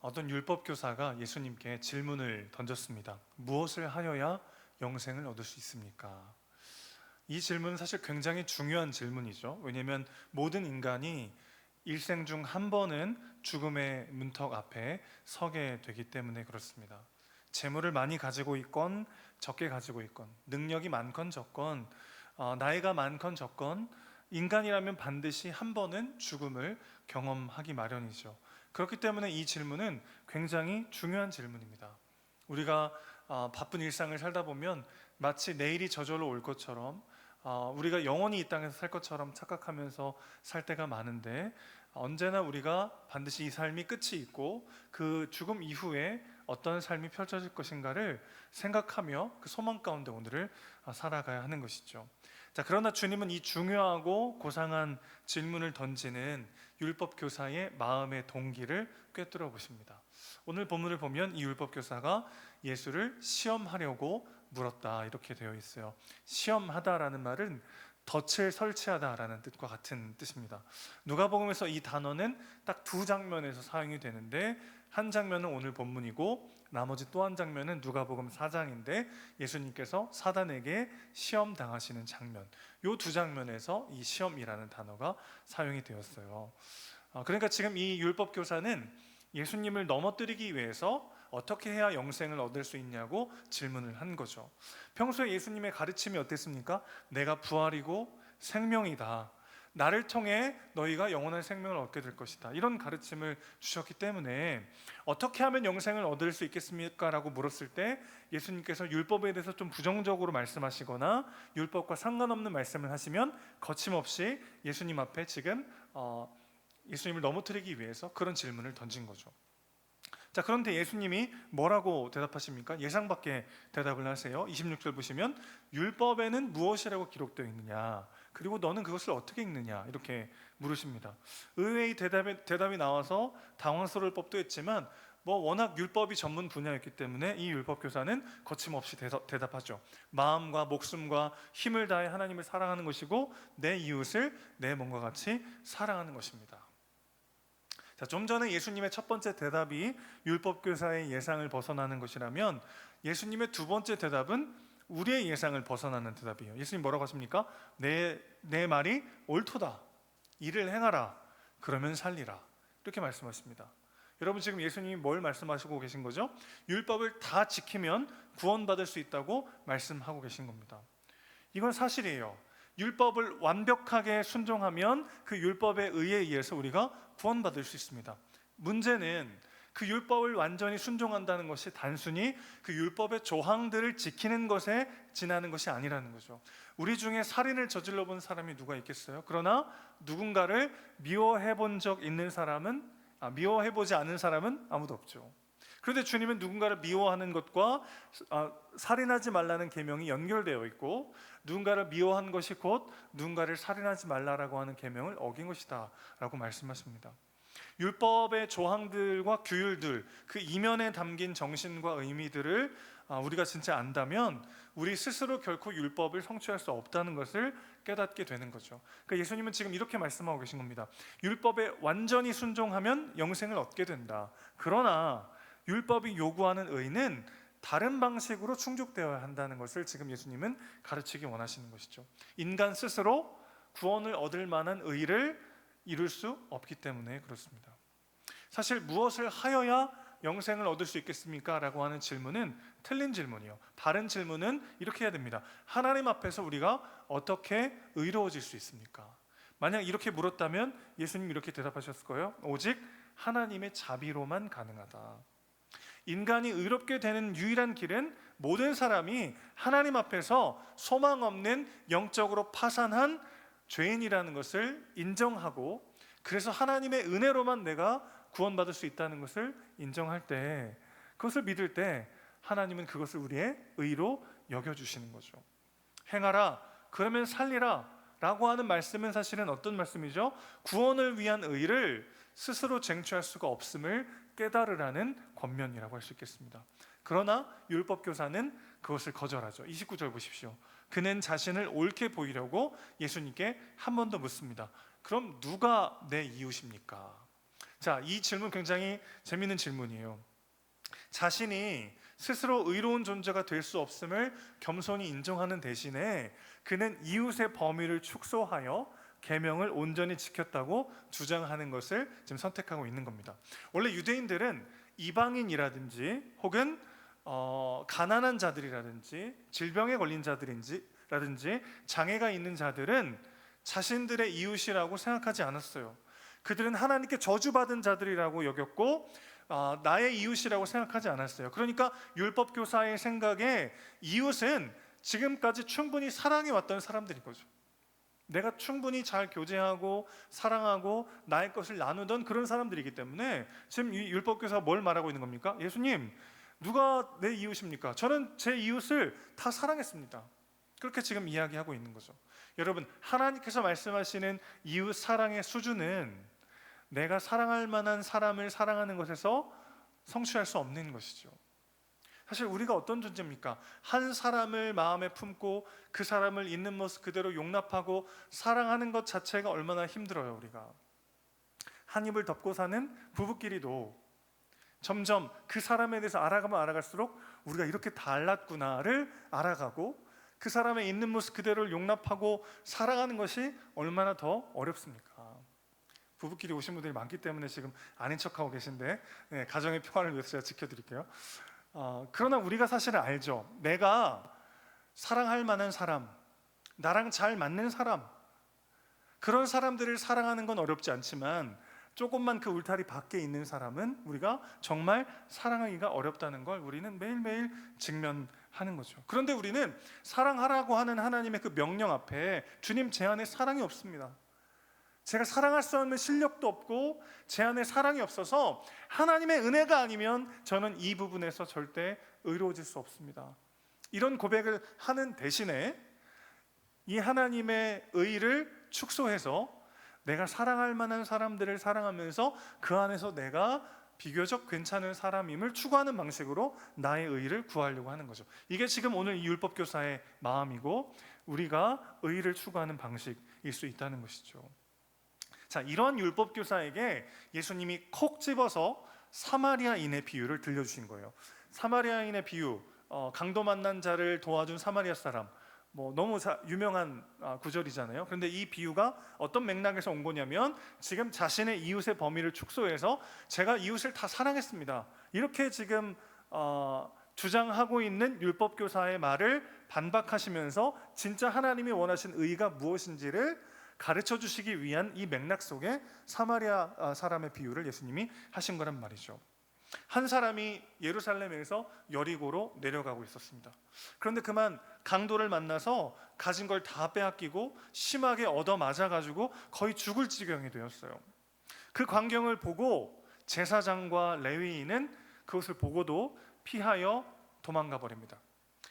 어떤 율법 교사가 예수님께 질문을 던졌습니다. 무엇을 하여야 영생을 얻을 수 있습니까? 이 질문은 사실 굉장히 중요한 질문이죠. 왜냐하면 모든 인간이 일생 중 한 번은 죽음의 문턱 앞에 서게 되기 때문에 그렇습니다. 재물을 많이 가지고 있건 적게 가지고 있건 능력이 많건 적건 어, 나이가 많건 적건 인간이라면 반드시 한 번은 죽음을 경험하기 마련이죠. 그렇기 때문에 이 질문은 굉장히 중요한 질문입니다. 우리가 어, 바쁜 일상을 살다 보면 마치 내일이 저절로 올 것처럼 어, 우리가 영원히 이 땅에서 살 것처럼 착각하면서 살 때가 많은데 언제나 우리가 반드시 이 삶이 끝이 있고 그 죽음 이후에 어떤 삶이 펼쳐질 것인가를 생각하며 그 소망 가운데 오늘을 어, 살아가야 하는 것이죠. 자, 그러나 주님은 이 중요하고 고상한 질문을 던지는 율법 교사의 마음의 동기를 꿰뚫어 보십니다. 오늘 본문을 보면 이 율법 교사가 예수를 시험하려고 물었다 이렇게 되어 있어요. 시험하다라는 말은 덫을 설치하다라는 뜻과 같은 뜻입니다. 누가복음에서 이 단어는 딱 두 장면에서 사용이 되는데 한 장면은 오늘 본문이고 나머지 또 한 장면은 누가복음 4장인데 예수님께서 사단에게 시험 당하시는 장면. 요 두 장면에서 이 시험이라는 단어가 사용이 되었어요. 어, 그러니까 지금 이 율법 교사는 예수님을 넘어뜨리기 위해서 어떻게 해야 영생을 얻을 수 있냐고 질문을 한 거죠. 평소에 예수님의 가르침이 어땠습니까? 내가 부활이고 생명이다. 나를 통해 너희가 영원한 생명을 얻게 될 것이다. 이런 가르침을 주셨기 때문에 어떻게 하면 영생을 얻을 수 있겠습니까? 라고 물었을 때 예수님께서 율법에 대해서 좀 부정적으로 말씀하시거나 율법과 상관없는 말씀을 하시면 거침없이 예수님 앞에 지금 어, 예수님을 넘어뜨리기 위해서 그런 질문을 던진 거죠. 자, 그런데 예수님이 뭐라고 대답하십니까? 예상 밖의 대답을 하세요. 26절 보시면 율법에는 무엇이라고 기록되어 있느냐? 그리고 너는 그것을 어떻게 읽느냐? 이렇게 물으십니다. 의외의 대답이, 대답이 나와서 당황스러울 법도 했지만 뭐 워낙 율법이 전문 분야였기 때문에 이 율법 교사는 거침없이 대답, 대답하죠. 마음과 목숨과 힘을 다해 하나님을 사랑하는 것이고 내 이웃을 내 몸과 같이 사랑하는 것입니다. 자, 좀 전에 예수님의 첫 번째 대답이 율법 교사의 예상을 벗어나는 것이라면 예수님의 두 번째 대답은 우리의 예상을 벗어나는 대답이에요. 예수님 뭐라고 하십니까? 내, 내 말이 옳도다. 이를 행하라. 그러면 살리라. 이렇게 말씀하십니다. 여러분 지금 예수님이 뭘 말씀하시고 계신 거죠? 율법을 다 지키면 구원받을 수 있다고 말씀하고 계신 겁니다. 이건 사실이에요. 율법을 완벽하게 순종하면 그 율법에 의해 의해서 우리가 구원받을 수 있습니다. 문제는 그 율법을 완전히 순종한다는 것이 단순히 그 율법의 조항들을 지키는 것에 지나는 것이 아니라는 거죠. 우리 중에 살인을 저질러 본 사람이 누가 있겠어요? 그러나 누군가를 미워해 본 적 있는 사람은 아, 미워해 보지 않은 사람은 아무도 없죠. 그런데 주님은 누군가를 미워하는 것과 아, 살인하지 말라는 계명이 연결되어 있고 누군가를 미워한 것이 곧 누군가를 살인하지 말라라고 하는 계명을 어긴 것이다라고 말씀하십니다. 율법의 조항들과 규율들 그 이면에 담긴 정신과 의미들을 아, 우리가 진짜 안다면 우리 스스로 결코 율법을 성취할 수 없다는 것을 깨닫게 되는 거죠. 그러니까 예수님은 지금 이렇게 말씀하고 계신 겁니다. 율법에 완전히 순종하면 영생을 얻게 된다. 그러나 율법이 요구하는 의는 다른 방식으로 충족되어야 한다는 것을 지금 예수님은 가르치기 원하시는 것이죠. 인간 스스로 구원을 얻을 만한 의를 이룰 수 없기 때문에 그렇습니다. 사실 무엇을 하여야 영생을 얻을 수 있겠습니까? 라고 하는 질문은 틀린 질문이요. 바른 질문은 이렇게 해야 됩니다. 하나님 앞에서 우리가 어떻게 의로워질 수 있습니까? 만약 이렇게 물었다면 예수님 이렇게 대답하셨을 거예요. 오직 하나님의 자비로만 가능하다. 인간이 의롭게 되는 유일한 길은 모든 사람이 하나님 앞에서 소망 없는 영적으로 파산한 죄인이라는 것을 인정하고 그래서 하나님의 은혜로만 내가 구원받을 수 있다는 것을 인정할 때 그것을 믿을 때 하나님은 그것을 우리의 의로 여겨 주시는 거죠. 행하라 그러면 살리라 라고 하는 말씀은 사실은 어떤 말씀이죠? 구원을 위한 의를 스스로 쟁취할 수가 없음을 깨달으라는 권면이라고 할 수 있겠습니다. 그러나 율법 교사는 그것을 거절하죠. 29절 보십시오. 그는 자신을 옳게 보이려고 예수님께 한 번 더 묻습니다. 그럼 누가 내 이웃입니까? 자, 이 질문 굉장히 재밌는 질문이에요. 자신이 스스로 의로운 존재가 될 수 없음을 겸손히 인정하는 대신에 그는 이웃의 범위를 축소하여 계명을 온전히 지켰다고 주장하는 것을 지금 선택하고 있는 겁니다. 원래 유대인들은 이방인이라든지 혹은 어, 가난한 자들이라든지 질병에 걸린 자들인지라든지 장애가 있는 자들은 자신들의 이웃이라고 생각하지 않았어요. 그들은 하나님께 저주받은 자들이라고 여겼고 어, 나의 이웃이라고 생각하지 않았어요. 그러니까 율법 교사의 생각에 이웃은 지금까지 충분히 사랑해 왔던 사람들인 거죠. 내가 충분히 잘 교제하고 사랑하고 나의 것을 나누던 그런 사람들이기 때문에 지금 이 율법 교사가 뭘 말하고 있는 겁니까? 예수님, 누가 내 이웃입니까? 저는 제 이웃을 다 사랑했습니다. 그렇게 지금 이야기하고 있는 거죠. 여러분, 하나님께서 말씀하시는 이웃 사랑의 수준은 내가 사랑할 만한 사람을 사랑하는 것에서 성취할 수 없는 것이죠. 사실 우리가 어떤 존재입니까? 한 사람을 마음에 품고 그 사람을 있는 모습 그대로 용납하고 사랑하는 것 자체가 얼마나 힘들어요, 우리가. 한 입을 덮고 사는 부부끼리도 점점 그 사람에 대해서 알아가면 알아갈수록 우리가 이렇게 달랐구나를 알아가고 그 사람의 있는 모습 그대로를 용납하고 사랑하는 것이 얼마나 더 어렵습니까? 부부끼리 오신 분들이 많기 때문에 지금 아닌 척하고 계신데 네, 가정의 평화를 위해서 제가 지켜드릴게요. 어, 그러나 우리가 사실은 알죠. 내가 사랑할 만한 사람, 나랑 잘 맞는 사람, 그런 사람들을 사랑하는 건 어렵지 않지만 조금만 그 울타리 밖에 있는 사람은 우리가 정말 사랑하기가 어렵다는 걸 우리는 매일매일 직면하는 거죠. 그런데 우리는 사랑하라고 하는 하나님의 그 명령 앞에 주님 제 안에 사랑이 없습니다. 제가 사랑할 수 없는 실력도 없고 제 안에 사랑이 없어서 하나님의 은혜가 아니면 저는 이 부분에서 절대 의로워질 수 없습니다. 이런 고백을 하는 대신에 이 하나님의 의를 축소해서 내가 사랑할 만한 사람들을 사랑하면서 그 안에서 내가 비교적 괜찮은 사람임을 추구하는 방식으로 나의 의를 구하려고 하는 거죠. 이게 지금 오늘 이 율법 교사의 마음이고 우리가 의를 추구하는 방식일 수 있다는 것이죠. 자, 이런 율법 교사에게 예수님이 콕 집어서 사마리아인의 비유를 들려주신 거예요. 사마리아인의 비유, 어, 강도 만난 자를 도와준 사마리아 사람, 뭐 너무 자, 유명한 아, 구절이잖아요. 그런데 이 비유가 어떤 맥락에서 온 거냐면 지금 자신의 이웃의 범위를 축소해서 제가 이웃을 다 사랑했습니다. 이렇게 지금 어, 주장하고 있는 율법 교사의 말을 반박하시면서 진짜 하나님이 원하신 의가 무엇인지를 가르쳐 주시기 위한 이 맥락 속에 사마리아 아, 사람의 비유를 예수님이 하신 거란 말이죠. 한 사람이 예루살렘에서 여리고로 내려가고 있었습니다. 그런데 그만 강도를 만나서 가진 걸 다 빼앗기고 심하게 얻어 맞아 가지고 거의 죽을 지경이 되었어요. 그 광경을 보고 제사장과 레위인은 그것을 보고도 피하여 도망가 버립니다.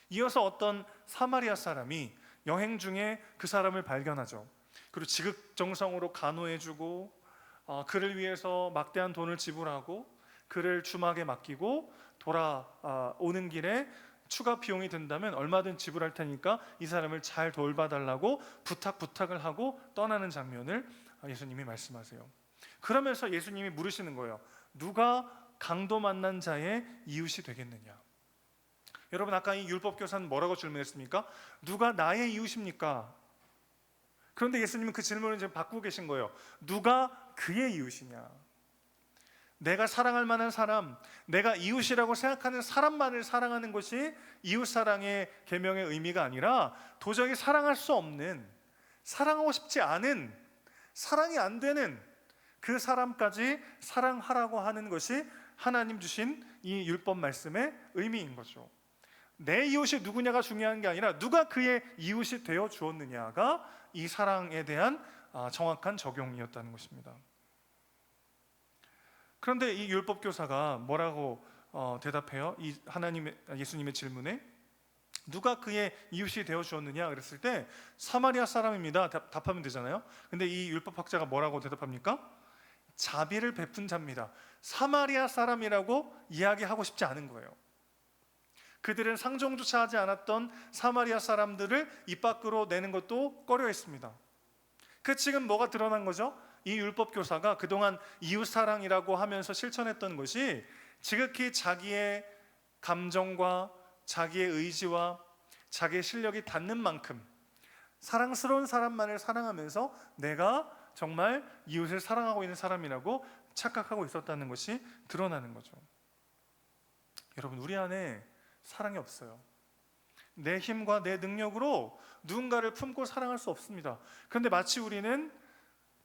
이어서 어떤 사마리아 사람이 여행 중에 그 사람을 발견하죠. 그리고 지극정성으로 간호해주고 어, 그를 위해서 막대한 돈을 지불하고 그를 주막에 맡기고 돌아오는 길에 추가 비용이 든다면 얼마든 지불할 테니까 이 사람을 잘 돌봐달라고 부탁 부탁을 하고 떠나는 장면을 예수님이 말씀하세요. 그러면서 예수님이 물으시는 거예요. 누가 강도 만난 자의 이웃이 되겠느냐? 여러분 아까 이 율법 교사는 뭐라고 질문했습니까? 누가 나의 이웃입니까? 그런데 예수님은 그 질문을 지금 바꾸고 계신 거예요. 누가 그의 이웃이냐? 내가 사랑할 만한 사람, 내가 이웃이라고 생각하는 사람만을 사랑하는 것이 이웃 사랑의 계명의 의미가 아니라 도저히 사랑할 수 없는 사랑하고 싶지 않은 사랑이 안 되는 그 사람까지 사랑하라고 하는 것이 하나님 주신 이 율법 말씀의 의미인 거죠. 내 이웃이 누구냐가 중요한 게 아니라 누가 그의 이웃이 되어 주었느냐가 이 사랑에 대한 아, 정확한 적용이었다는 것입니다. 그런데 이 율법 교사가 뭐라고 어, 대답해요? 이 하나님의 예수님의 질문에 누가 그의 이웃이 되어 주었느냐 그랬을 때 사마리아 사람입니다. 답, 하면 되잖아요. 근데 이 율법 학자가 뭐라고 대답합니까? 자비를 베푼 자입니다. 사마리아 사람이라고 이야기하고 싶지 않은 거예요. 그들은 상종조차 하지 않았던 사마리아 사람들을 입 밖으로 내는 것도 꺼려했습니다. 그 지금 뭐가 드러난 거죠? 이 율법 교사가 그동안 이웃 사랑이라고 하면서 실천했던 것이 지극히 자기의 감정과 자기의 의지와 자기의 실력이 닿는 만큼 사랑스러운 사람만을 사랑하면서 내가 정말 이웃을 사랑하고 있는 사람이라고 착각하고 있었다는 것이 드러나는 거죠. 여러분 우리 안에 사랑이 없어요. 내 힘과 내 능력으로 누군가를 품고 사랑할 수 없습니다. 그런데 마치 우리는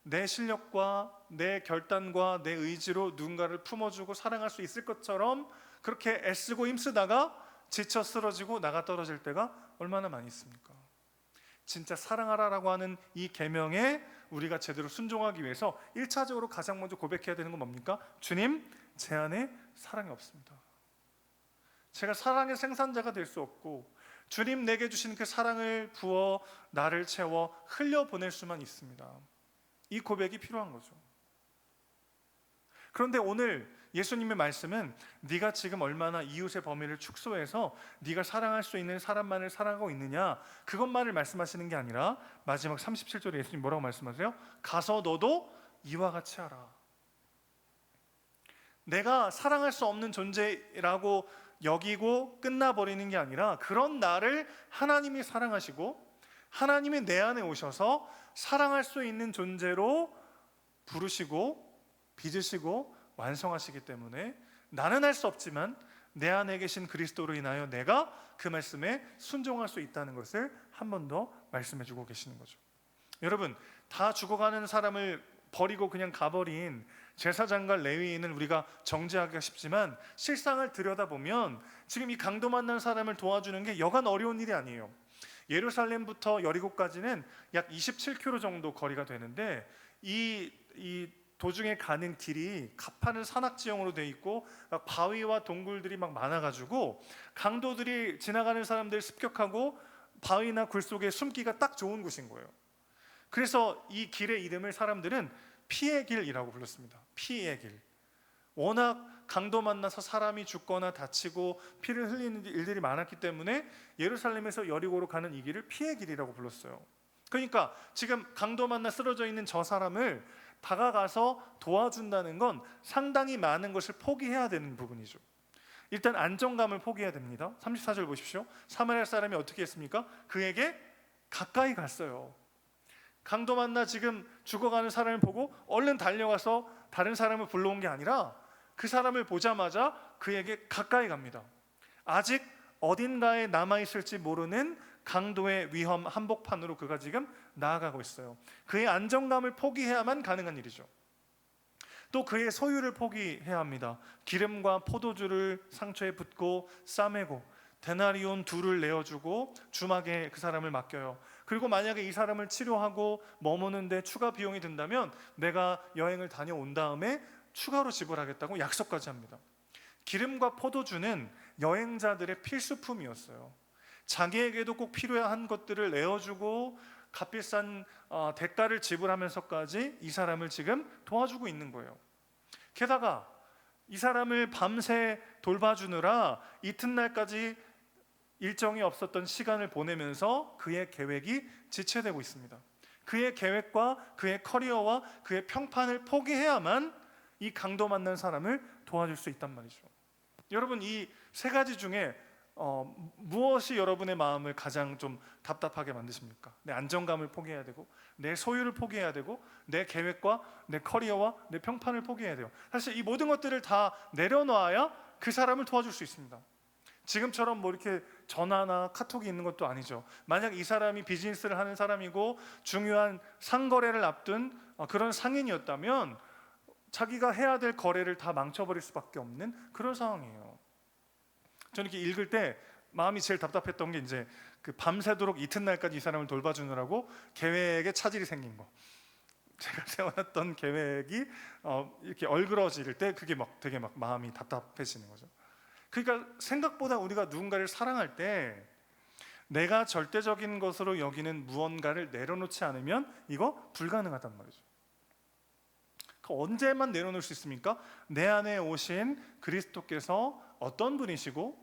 내 실력과 내 결단과 내 의지로 누군가를 품어주고 사랑할 수 있을 것처럼 그렇게 애쓰고 힘쓰다가 지쳐 쓰러지고 나가 떨어질 때가 얼마나 많이 있습니까? 진짜 사랑하라라고 하는 이 계명에 우리가 제대로 순종하기 위해서 1차적으로 가장 먼저 고백해야 되는 건 뭡니까? 주님, 제 안에 사랑이 없습니다. 제가 사랑의 생산자가 될 수 없고 주님 내게 주신 그 사랑을 부어 나를 채워 흘려 보낼 수만 있습니다. 이 고백이 필요한 거죠. 그런데 오늘 예수님의 말씀은 네가 지금 얼마나 이웃의 범위를 축소해서 네가 사랑할 수 있는 사람만을 사랑하고 있느냐 그것만을 말씀하시는 게 아니라 마지막 37절에 예수님 뭐라고 말씀하세요? 가서 너도 이와 같이 하라. 내가 사랑할 수 없는 존재라고 여기고 끝나버리는 게 아니라 그런 나를 하나님이 사랑하시고 하나님이 내 안에 오셔서 사랑할 수 있는 존재로 부르시고 빚으시고 완성하시기 때문에 나는 할 수 없지만 내 안에 계신 그리스도로 인하여 내가 그 말씀에 순종할 수 있다는 것을 한 번 더 말씀해 주고 계시는 거죠. 여러분, 다 죽어가는 사람을 버리고 그냥 가버린 제사장과 레위인을 우리가 정죄하기가 쉽지만 실상을 들여다보면 지금 이 강도 만난 사람을 도와주는 게 여간 어려운 일이 아니에요. 예루살렘부터 여리고까지는 약 27km 정도 거리가 되는데 이, 이 도중에 가는 길이 가파른 산악 지형으로 돼 있고 막 바위와 동굴들이 막 많아가지고 강도들이 지나가는 사람들 습격하고 바위나 굴 속에 숨기가 딱 좋은 곳인 거예요. 그래서 이 길의 이름을 사람들은 피의 길이라고 불렀습니다. 피의 길. 워낙 강도 만나서 사람이 죽거나 다치고 피를 흘리는 일들이 많았기 때문에 예루살렘에서 여리고로 가는 이 길을 피의 길이라고 불렀어요. 그러니까 지금 강도 만나 쓰러져 있는 저 사람을 다가가서 도와준다는 건 상당히 많은 것을 포기해야 되는 부분이죠. 일단 안정감을 포기해야 됩니다. 34절 보십시오. 사마리아 사람이 어떻게 했습니까? 그에게 가까이 갔어요. 강도 만나 지금 죽어가는 사람을 보고 얼른 달려가서 다른 사람을 불러온 게 아니라 그 사람을 보자마자 그에게 가까이 갑니다. 아직 어딘가에 남아 있을지 모르는 강도의 위험 한복판으로 그가 지금 나아가고 있어요. 그의 안정감을 포기해야만 가능한 일이죠. 또 그의 소유를 포기해야 합니다. 기름과 포도주를 상처에 붓고 싸매고 데나리온 둘을 내어주고 주막에 그 사람을 맡겨요. 그리고 만약에 이 사람을 치료하고 머무는데 추가 비용이 든다면 내가 여행을 다녀온 다음에 추가로 지불하겠다고 약속까지 합니다. 기름과 포도주는 여행자들의 필수품이었어요. 자기에게도 꼭 필요한 것들을 내어주고 값비싼 어, 대가를 지불하면서까지 이 사람을 지금 도와주고 있는 거예요. 게다가 이 사람을 밤새 돌봐주느라 이튿날까지 일정이 없었던 시간을 보내면서 그의 계획이 지체되고 있습니다. 그의 계획과 그의 커리어와 그의 평판을 포기해야만 이 강도 만난 사람을 도와줄 수 있단 말이죠. 여러분 이 세 가지 중에 어, 무엇이 여러분의 마음을 가장 좀 답답하게 만드십니까? 내 안정감을 포기해야 되고, 내 소유를 포기해야 되고, 내 계획과 내 커리어와 내 평판을 포기해야 돼요. 사실 이 모든 것들을 다 내려놔야 그 사람을 도와줄 수 있습니다. 지금처럼 뭐 이렇게 전화나 카톡이 있는 것도 아니죠. 만약 이 사람이 비즈니스를 하는 사람이고 중요한 상거래를 앞둔 어, 그런 상인이었다면 자기가 해야 될 거래를 다 망쳐버릴 수밖에 없는 그런 상황이에요. 저는 이렇게 읽을 때 마음이 제일 답답했던 게 이제 그 밤새도록 이튿날까지 이 사람을 돌봐주느라고 계획에 차질이 생긴 거. 제가 세워놨던 계획이 어, 이렇게 얼그러질 때 그게 막 되게 막 마음이 답답해지는 거죠. 그러니까 생각보다 우리가 누군가를 사랑할 때 내가 절대적인 것으로 여기는 무언가를 내려놓지 않으면 이거 불가능하단 말이죠. 그 언제만 내려놓을 수 있습니까? 내 안에 오신 그리스도께서 어떤 분이시고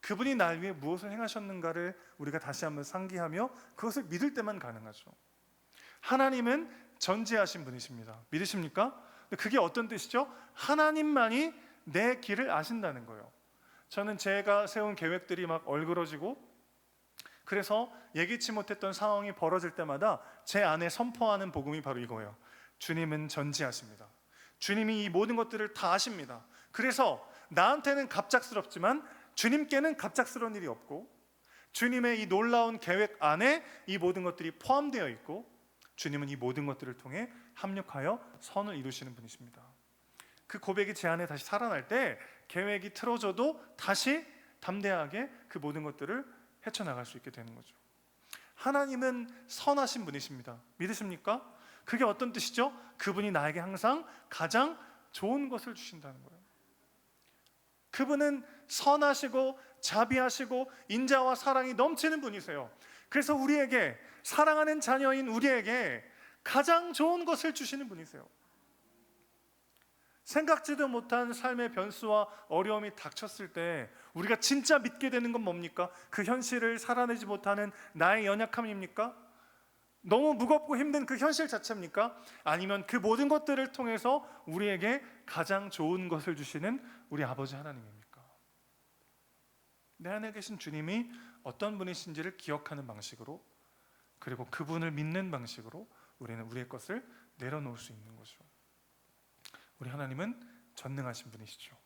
그분이 날 위해 무엇을 행하셨는가를 우리가 다시 한번 상기하며 그것을 믿을 때만 가능하죠. 하나님은 전지하신 분이십니다. 믿으십니까? 그게 어떤 뜻이죠? 하나님만이 내 길을 아신다는 거예요. 저는 제가 세운 계획들이 막 얼그러지고 그래서 예기치 못했던 상황이 벌어질 때마다 제 안에 선포하는 복음이 바로 이거예요. 주님은 전지하십니다. 주님이 이 모든 것들을 다 아십니다. 그래서 나한테는 갑작스럽지만 주님께는 갑작스러운 일이 없고 주님의 이 놀라운 계획 안에 이 모든 것들이 포함되어 있고 주님은 이 모든 것들을 통해 합력하여 선을 이루시는 분이십니다. 그 고백이 제 안에 다시 살아날 때 계획이 틀어져도 다시 담대하게 그 모든 것들을 헤쳐나갈 수 있게 되는 거죠. 하나님은 선하신 분이십니다. 믿으십니까? 그게 어떤 뜻이죠? 그분이 나에게 항상 가장 좋은 것을 주신다는 거예요. 그분은 선하시고 자비하시고 인자와 사랑이 넘치는 분이세요. 그래서 우리에게 사랑하는 자녀인 우리에게 가장 좋은 것을 주시는 분이세요. 생각지도 못한 삶의 변수와 어려움이 닥쳤을 때 우리가 진짜 믿게 되는 건 뭡니까? 그 현실을 살아내지 못하는 나의 연약함입니까? 너무 무겁고 힘든 그 현실 자체입니까? 아니면 그 모든 것들을 통해서 우리에게 가장 좋은 것을 주시는 우리 아버지 하나님입니까? 내 안에 계신 주님이 어떤 분이신지를 기억하는 방식으로 그리고 그분을 믿는 방식으로 우리는 우리의 것을 내려놓을 수 있는 거죠. 우리 하나님은 전능하신 분이시죠.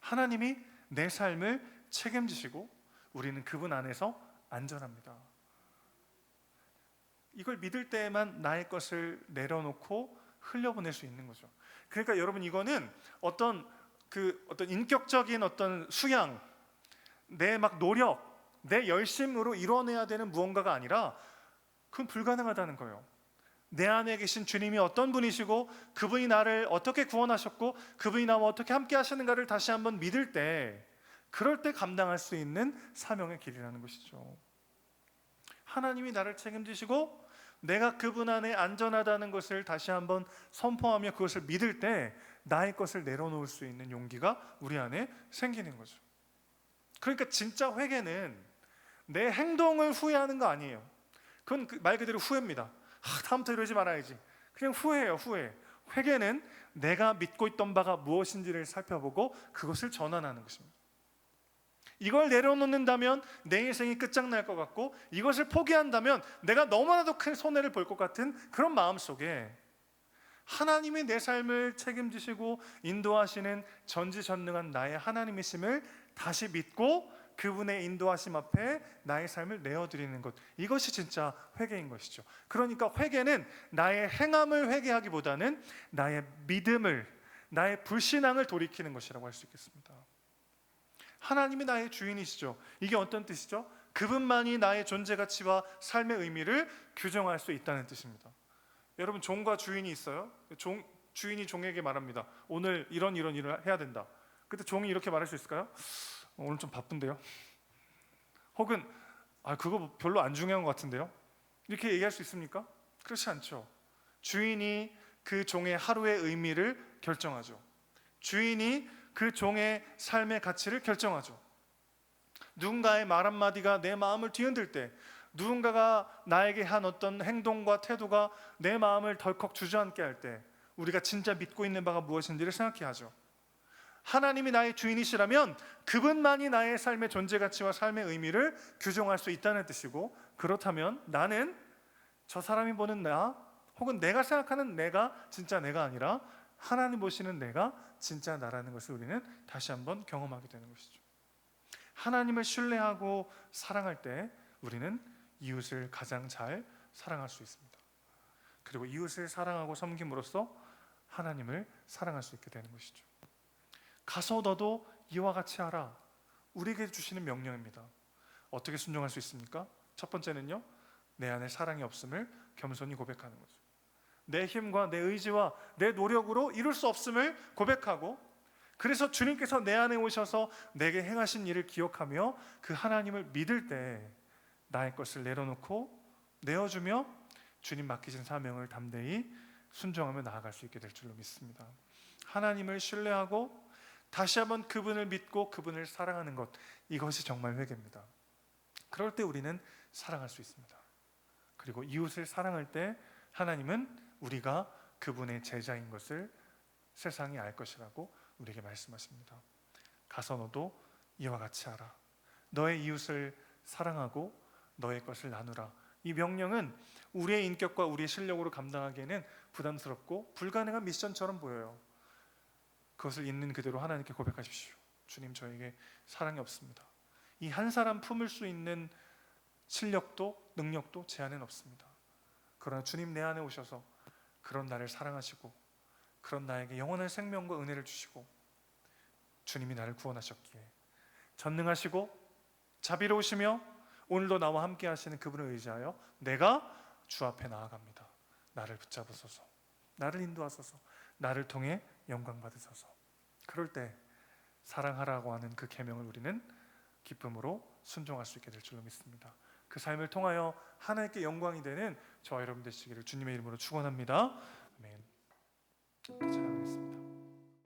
하나님이 내 삶을 책임지시고 우리는 그분 안에서 안전합니다. 이걸 믿을 때에만 나의 것을 내려놓고 흘려보낼 수 있는 거죠. 그러니까 여러분 이거는 어떤 그 어떤 인격적인 어떤 수양, 내 막 노력, 내 열심으로 이뤄내야 되는 무언가가 아니라 그건 불가능하다는 거예요. 내 안에 계신 주님이 어떤 분이시고 그분이 나를 어떻게 구원하셨고 그분이 나와 어떻게 함께 하시는가를 다시 한번 믿을 때 그럴 때 감당할 수 있는 사명의 길이라는 것이죠. 하나님이 나를 책임지시고 내가 그분 안에 안전하다는 것을 다시 한번 선포하며 그것을 믿을 때 나의 것을 내려놓을 수 있는 용기가 우리 안에 생기는 거죠. 그러니까 진짜 회개는 내 행동을 후회하는 거 아니에요. 그건 그말 그대로 후회입니다. 아, 다음부터 이러지 말아야지. 그냥 후회예요, 후회. 회개는 내가 믿고 있던 바가 무엇인지를 살펴보고 그것을 전환하는 것입니다. 이걸 내려놓는다면 내 인생이 끝장날 것 같고 이것을 포기한다면 내가 너무나도 큰 손해를 볼 것 같은 그런 마음 속에 하나님이 내 삶을 책임지시고 인도하시는 전지전능한 나의 하나님이심을 다시 믿고 그분의 인도하심 앞에 나의 삶을 내어드리는 것 이것이 진짜 회개인 것이죠. 그러니까 회개는 나의 행함을 회개하기보다는 나의 믿음을 나의 불신앙을 돌이키는 것이라고 할 수 있겠습니다. 하나님이 나의 주인이시죠. 이게 어떤 뜻이죠? 그분만이 나의 존재 가치와 삶의 의미를 규정할 수 있다는 뜻입니다. 여러분 종과 주인이 있어요. 종 주인이 종에게 말합니다. 오늘 이런 이런 일을 해야 된다. 그때 종이 이렇게 말할 수 있을까요? 오늘 좀 바쁜데요. 혹은 아 그거 별로 안 중요한 것 같은데요. 이렇게 얘기할 수 있습니까? 그렇지 않죠. 주인이 그 종의 하루의 의미를 결정하죠. 주인이 그 종의 삶의 가치를 결정하죠. 누군가의 말 한마디가 내 마음을 뒤흔들 때, 누군가가 나에게 한 어떤 행동과 태도가 내 마음을 덜컥 주저앉게 할 때, 우리가 진짜 믿고 있는 바가 무엇인지를 생각해야 하죠. 하나님이 나의 주인이시라면 그분만이 나의 삶의 존재 가치와 삶의 의미를 규정할 수 있다는 뜻이고 그렇다면 나는 저 사람이 보는 나 혹은 내가 생각하는 내가 진짜 내가 아니라 하나님 보시는 내가 진짜 나라는 것을 우리는 다시 한번 경험하게 되는 것이죠. 하나님을 신뢰하고 사랑할 때 우리는 이웃을 가장 잘 사랑할 수 있습니다. 그리고 이웃을 사랑하고 섬김으로써 하나님을 사랑할 수 있게 되는 것이죠. 가서 너도 이와 같이 하라. 우리에게 주시는 명령입니다. 어떻게 순종할 수 있습니까? 첫 번째는요. 내 안에 사랑이 없음을 겸손히 고백하는 거죠. 내 힘과 내 의지와 내 노력으로 이룰 수 없음을 고백하고 그래서 주님께서 내 안에 오셔서 내게 행하신 일을 기억하며 그 하나님을 믿을 때 나의 것을 내려놓고 내어주며 주님 맡기신 사명을 담대히 순종하며 나아갈 수 있게 될 줄로 믿습니다. 하나님을 신뢰하고 다시 한번 그분을 믿고 그분을 사랑하는 것 이것이 정말 회개입니다. 그럴 때 우리는 사랑할 수 있습니다. 그리고 이웃을 사랑할 때 하나님은 우리가 그분의 제자인 것을 세상이 알 것이라고 우리에게 말씀하십니다. 가서 너도 이와 같이 하라. 너의 이웃을 사랑하고 너의 것을 나누라. 이 명령은 우리의 인격과 우리의 실력으로 감당하기에는 부담스럽고 불가능한 미션처럼 보여요. 그것을 있는 그대로 하나님께 고백하십시오. 주님 저에게 사랑이 없습니다. 이 한 사람 품을 수 있는 실력도 능력도 제한은 없습니다. 그러나 주님 내 안에 오셔서 그런 나를 사랑하시고 그런 나에게 영원한 생명과 은혜를 주시고 주님이 나를 구원하셨기에 전능하시고 자비로우시며 오늘도 나와 함께 하시는 그분을 의지하여 내가 주 앞에 나아갑니다. 나를 붙잡으소서. 나를 인도하소서. 나를 통해 영광 받으소서. 그럴 때 사랑하라고 하는 그 계명을 우리는 기쁨으로 순종할 수 있게 될 줄로 믿습니다. 그 삶을 통하여 하나님께 영광이 되는 저와 여러분 되시기를 주님의 이름으로 축원합니다. 아멘.